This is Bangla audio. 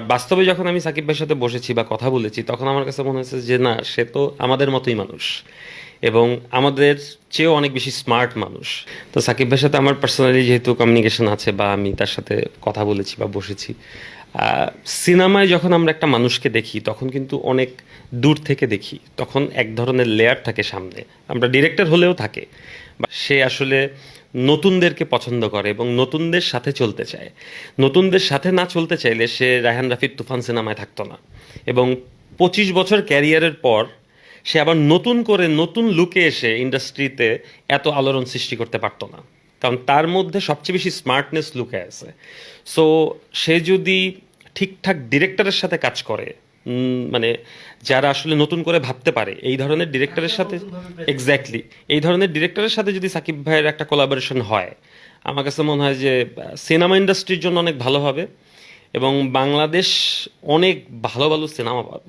বাস্তবে যখন আমি সাকিব ভাইয়ের সাথে বসেছি বা কথা বলেছি, তখন আমার কাছে মনে হয়েছে যে, না, সে তো আমাদের মতোই মানুষ এবং আমাদের চেয়েও অনেক বেশি স্মার্ট মানুষ। তো সাকিব ভাইয়ের সাথে আমার পার্সোনালি যেহেতু কমিউনিকেশন আছে বা আমি তার সাথে কথা বলেছি বা বসেছি সিনেমায় যখন আমরা একটা মানুষকে দেখি, তখন কিন্তু অনেক দূর থেকে দেখি, তখন এক ধরনের লেয়ার থাকে সামনে। আমরা ডিরেক্টর হলেও থাকে। সে আসলে নতুনদেরকে পছন্দ করে এবং নতুনদের সাথে চলতে চায়। নতুনদের সাথে না চলতে চাইলে সে রায়হান রাফির তুফান সিনেমায় থাকতো না। এবং পঁচিশ বছর ক্যারিয়ারের পর সে আবার নতুন করে নতুন লুকে এসে ইন্ডাস্ট্রিতে এত আলোড়ন সৃষ্টি করতে পারতো না। কারণ তার মধ্যে সবচেয়ে বেশি স্মার্টনেস লুকে আছে। সো সে যদি ঠিকঠাক ডিরেক্টরের সাথে কাজ করে মানে যারা আসলে নতুন করে ভাবতে পারে, এই ধরনের ডিরেক্টরের সাথে এক্স্যাক্টলি এই ধরনের ডিরেক্টরের সাথে যদি সাকিব ভাইয়ের একটা কোলাবোরেশন হয়, আমার কাছে মনে হয় যে সিনেমা ইন্ডাস্ট্রির জন্য অনেক ভালো হবে এবং বাংলাদেশ অনেক ভালো ভালো সিনেমা পাবে।